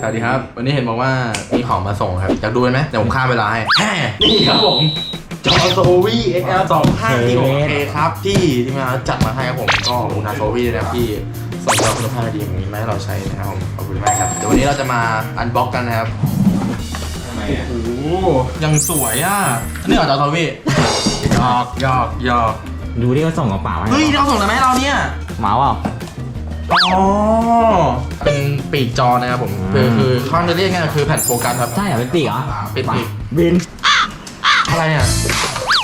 สวัสดีครับ วันนี้เห็นบอกว่ามีของมาส่งครับ อยากดูไหมเดี๋ยวผมข้ามเวลาให้แฮ่นี่ครับผมจอโซวี่ XL 2 5 4 6 k ครับที่ที่มาจัดมาให้ครับผมก็ขอบคุณทางโซวี่นะครับที่ส่งจอคุณภาพดีอย่างนี้มาให้เราใช้นะครับผมขอบคุณมากครับเดี๋ยววันนี้เราจะมาอันบ็อกกันนะครับทำไมอะโอ้โหยังสวยอะอันนี่เหรอจอโซวี่หยอกหยอกหยอกดูที่เขาส่งกระเป๋าให้เฮ้ยเราส่งอะไรมาให้เราเนี่ยหมาเปล่าอ๋อเป็นปีกจอนะครับผมอืมคือคือข้างจะเรียกง่ายๆคือแผ่นโฟกัสครับ ใช่เหรอเป็นปีกเหรอเป็นปีก บิน อะไรอะ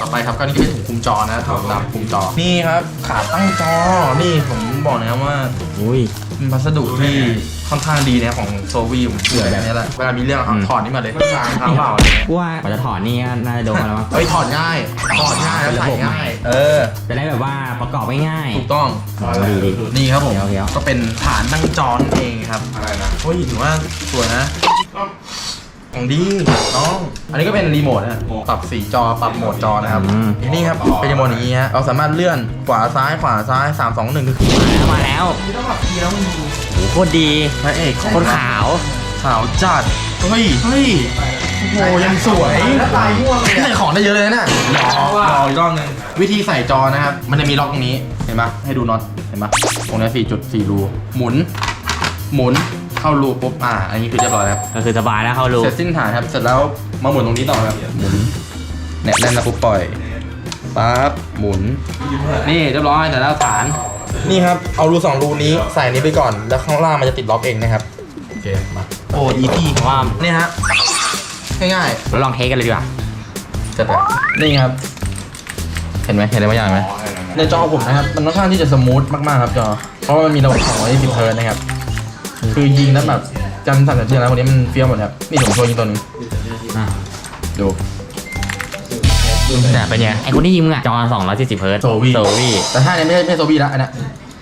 ต่อไปครับก็นี่ก็เป็นถุงคุมจอนะถุงดำคุมจอ นี่ครับขาตั้งจอ นี่ผมบอกนะครับว่า อุ้ย เป็นพัสดุที่ค่อนข้างดีนะของโซวีผมเชื่อแบบนี้แหละเวลามีเรื่องเอาอืมถอดนี่มาเลยทางเท้าเปล่าอะไรเงี้ยกูว่ากว่าจะถอดนี่ก็น่าจะโดนมาแล้วมั้งเฮ้ยถอดง่ายถอดง่ายแล้วใส่ง่ายเออจะได้แบบว่าประกอบง่ายถูกต้องๆดีดีนี่ครับผมเดี๋ยวเดี๋ยวก็เป็นฐานตั้งจอนั่นเองครับอะไรนะเฮ้ยถือว่าสวยนะ ของดีน้อง อันนี้ก็เป็นรีโมทนะปรับสีจอปรับโหมดจอนะครับอืม นี่ครับเป็นรีโมทอย่างนี้ฮะเราสามารถเลื่อนขวาซ้ายขวาซ้าย3 2 1คือมาแล้วต้องปรับทีแล้วมันโอ้โหโคตรดีพระเอกโคตรขาวขาวจัดเฮ้ยเฮ้ยโอ้โหยังสวยนี่ใส่ของได้เยอะเลยนะเนี่ยรอรออีกรอบนึงวิธีใส่จอนะครับ มันจะมีล็อกตรงนี้เห็นปะให้ดูน็อตเห็นปะตรงนี้สี่จุดสี่รูหมุน หมุน เข้ารูปุ๊บอ่าอันนี้คือเรียบร้อยแล้วก็คือสบายแล้วเข้ารูเสร็จสิ้นฐานครับเสร็จแล้วมาหมุนตรงนี้ต่อครับหมุนแนบแน่นแล้วปุ๊บปล่อยปั๊บหมุน นี่เรียบร้อยแต่แล้วฐาน นี่ครับเอารูสองรูนี้ใส่นี้ไปก่อน แล้วข้างล่างมันจะติดล็อกเองนะครับโอเคมาโอ้อีพีว่านี่ฮะง่ายเราลองเทสกันเลยดีกว่าๆจัดไปนี่ครับ เห็นไหมเห็นอะไรบางอย่างไหมอ๋ออะไรนะในจอผมนะครับ มันค่อนข้างที่จะสมูทมากๆครับจอ เพราะว่ามันมีระบบ220เฮิร์ตซ์นะครับ คือยิงแล้วแบบจำสั่นสะเทือนแล้ววันนี้มันเฟี้ยวหมดครับนี่ผมโชว์ยิงตัวหนึงอะดู แต่เป็นยังไงไอคนที่ยิงมึงอะจอ240เฮิร์ตซ์โซวี่ โซวี่แต่ถ้าอันนี้ไม่ใช่ไม่ใช่โซบี้ละอันเนี้ย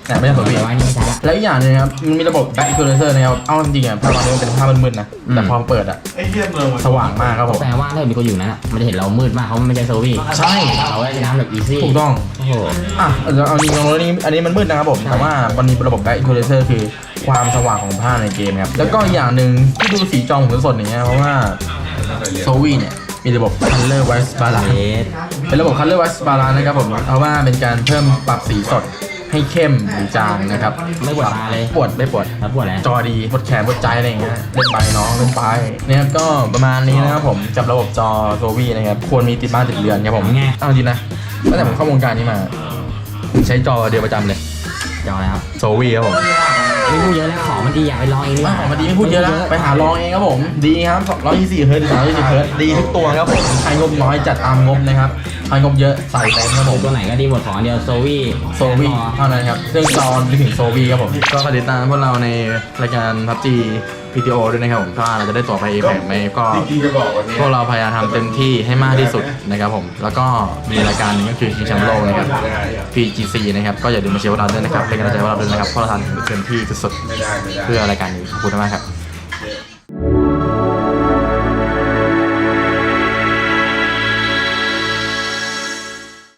เนี่ยไม่ใช่โซบี้แต่ว่านี่ไม่ใช่ละแล้วอีกอย่างหนึงนะครับมันมีระบบ back equalizer นะครับเอาจริงๆอะภาพตอนนี้มันเป็นภาพมืดๆนะ อืม แต่พอเปิดอะ ไอ้เหี้ยเมืองมันสว่างมากครับผม แปลว่าถ้ามีคนอยู่นั้นอะมันจะเห็นเรามืดมากเขาไม่ใช่โซวี่ใช่เราได้ชนะแบบอีซี่ถูกต้อง โอ้โห อะเอาเอาจริงๆตรงนี้อันนี้มันมืดนะครับผมใช่แต่ว่ามันมีระบบ back equalizer คือ ความสว่างของภาพในเกมครับ แล้วก็อีกอย่างหนึ่งที่ดูสีจอผมสดๆอย่างเงี้ยเพราะว่าโซวี่เนี่ยมีระบบ color white เ balance ทสเป็นระบบ color white balance นะครับผมเพราะว่าเป็นการเพิ่มปรับสีสดให้เข้มหรือจางนะครับไม่ปวดตาเลยปวดไม่ปวดแล้วปวดอะไรจอดีปวดแขนปวดใจอะไรอย่างเงี้ยเล่นไปน้องเล่นไปเนี่ยก็ประมาณนี้นะครับผมกับระบบจอโซวี่นะครับควรมีติดบ้านติดเรือนครับผมไงเอาจริงนะตั้งแต่ผมเข้าวงการนี้มาผมใช้จอเดียวประจำเลยจอแล้วโซวี่ครับผม ไม่พูดเยอะแล้วของมันดีอยากไปลองเองดีกว่าว่าของมันดีไม่พูดเยอะแล้วไปหาลองเองครับผม ดีครับ124เฮิร์ตซ์120เฮิร์ตซ์ดีทุกตัวครับผมใครงบน้อยจัดตามงบนะครับใครงบเยอะใส่เต็มครับผมตัวไหนก็ดีหมดของอันเดียวโซวี่โซวีเท่านั้นครับเครื่องจอนึกถึงโซวีครับผมก็ฝากติดตามพวกเราในรายการพับจี พีทีโอด้วยนะครับผมถ้าเราจะได้ตัวไปเอแพไหมก็ จริงๆจะบอกวันนี้พวกเราพยายามทำเต็มที่ให้มากที่สุดนะครับผม แล้วก็มีรายการหนึงก็คือชิงแชมป์โลกนะครับ PGC นะครับ ก็อย่าลืมมาเชียร์พวกเราด้วยนะครับ เป็นกำลังใจให้พวกเราด้วยนะครับเพราะเราทำเต็มที่ที่สุดไม่ได้ไม่ได้ เพื่อรายการนี้ขอบคุณมากครับ